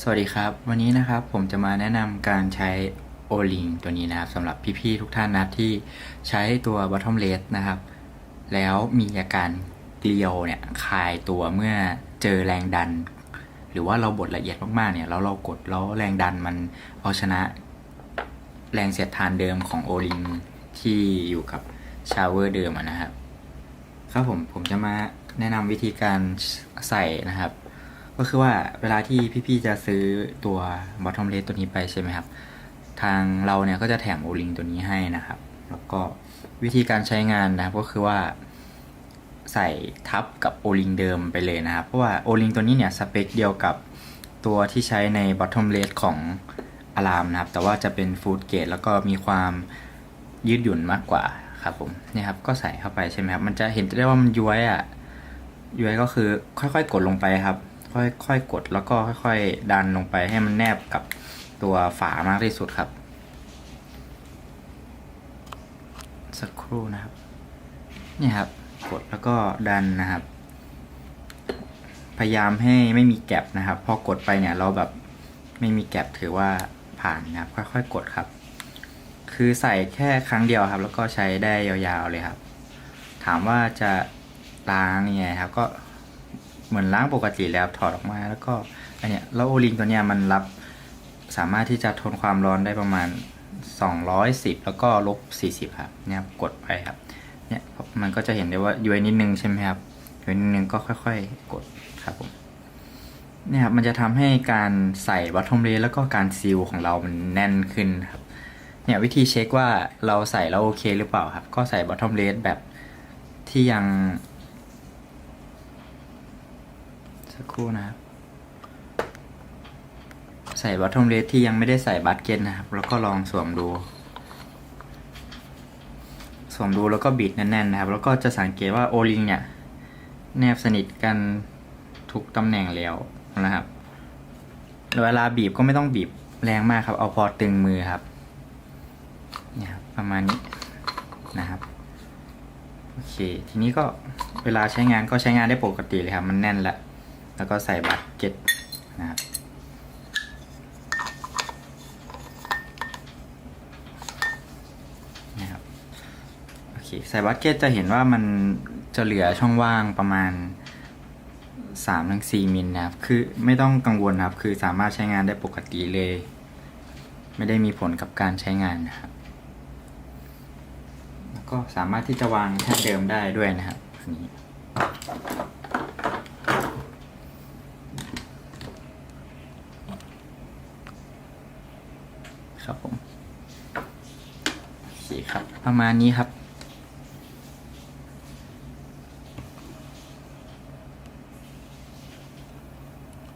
สวัสดีครับ วันนี้นะครับผมจะมาแนะนำการใช้โอลิงตัวนี้นะครับสำหรับพี่ๆทุกท่านนะที่ใช้ตัว bottom l e s นะครับ แล้วมีอาการเกลียวเนี่ยคลายตัวเมื่อเจอแรงดัน หรือว่าเราบดละเอียดมากๆเนี่ยแล้วเรากดแล้วแรงดันมันเอาชนะ แรงเสียดทานเดิมของโอลิงที่อยู่กับชาวเวอร์เดิมนะครับครับผมผมจะมาแนะนำวิธีการใส่นะครับ ก็คือว่าเวลาที่พี่ๆจะซื้อตัว bottom l e s ตัวนี้ไปใช่ไหมครับ ทางเราเนี่ยก็จะแถมโอลิงตัวนี้ให้นะครับ แล้วก็วิธีการใช้งานนะครับก็คือว่าใส่ทับกับโอลิงเดิมไปเลยนะครับ เพราะว่าโอลิงตัวนี้เนี่ยสเปคเดียวกับตัวที่ใช้ใน bottom l e s ของอารามนะครับ แต่ว่าจะเป็นฟูดเกตแล้วก็มีความยืดหยุ่นมากกว่าครับผมนี่ครับก็ใส่เข้าไปใช่ไหมครับ มันจะเห็นได้ว่ามันย้วยอะย้วยก็คือค่อยๆ กดลงไปครับ ค่อยๆกดแล้วก็ค่อยๆ ดันลงไปให้มันแนบกับตัวฝามากที่สุดครับ สักครู่นะครับ นี่ครับ กดแล้วก็ดันนะครับ พยายามให้ไม่มีแกลบนะครับ พอกดไปเนี่ยเราแบบไม่มีแกลบถือว่าผ่านนะครับ ค่อยๆ กดครับ คือใส่แค่ครั้งเดียวครับ แล้วก็ใช้ได้ยาวๆเลยครับ ถามว่าจะล้างยังไงครับก็ เหมือนล้างปกติแล้วถอดออกมาแล้วก็อันเนี้ยแล้วโอลิงตัวเนี้ยมันรับสามารถที่จะทนความร้อนได้ประมาณ 210 แล้วก็ลบ 40 ครับเนี่ยกดไปครับเนี่ยมันก็จะเห็นได้ว่าย้วยนิดนึงใช่ไหมครับย้วยนิดนึงก็ค่อย ๆ กดครับผมเนี่ยครับมันจะทำให้การใส่วัตถุมเลแล้วก็การซีลของเรามันแน่นขึ้นครับเนี่ยวิธีเช็คว่าเราใส่แล้วโอเคหรือเปล่าครับ ก็ใส่ bottom l e s แบบที่ยัง สักครู่นะครับ ใส่ bottom l e s ที่ยังไม่ได้ใส่บัตเก็ตนะครับ แล้วก็ลองสวมดู สวมดูแล้วก็บิดแน่นๆนะครับ แล้วก็จะสังเกตว่าโอลิงเนี่ย แนบสนิทกันทุกตำแหน่งแล้วนะครับเวลาบีบก็ไม่ต้องบีบแรงมากครับ เอาพอตึงมือครับเนี่ยครับประมาณนี้นะครับโอเค ทีนี้ก็เวลาใช้งานก็ใช้งานได้ปกติเลยครับ มันแน่นแล้ว แล้วก็ใส่บัตรเก็ตนะครับนะครับโอเคใส่บัตรเก็ตจะเห็นว่ามันจะเหลือช่องว่างประมาณ3ถึง4มิลนะครับ คือไม่ต้องกังวลครับ คือสามารถใช้งานได้ปกติเลย ไม่ได้มีผลกับการใช้งานนะครับ แล้วก็สามารถที่จะวางแท่นเดิมได้ด้วยนะครับอันนี้ ครับผมโอเคครับ ประมาณนี้ครับ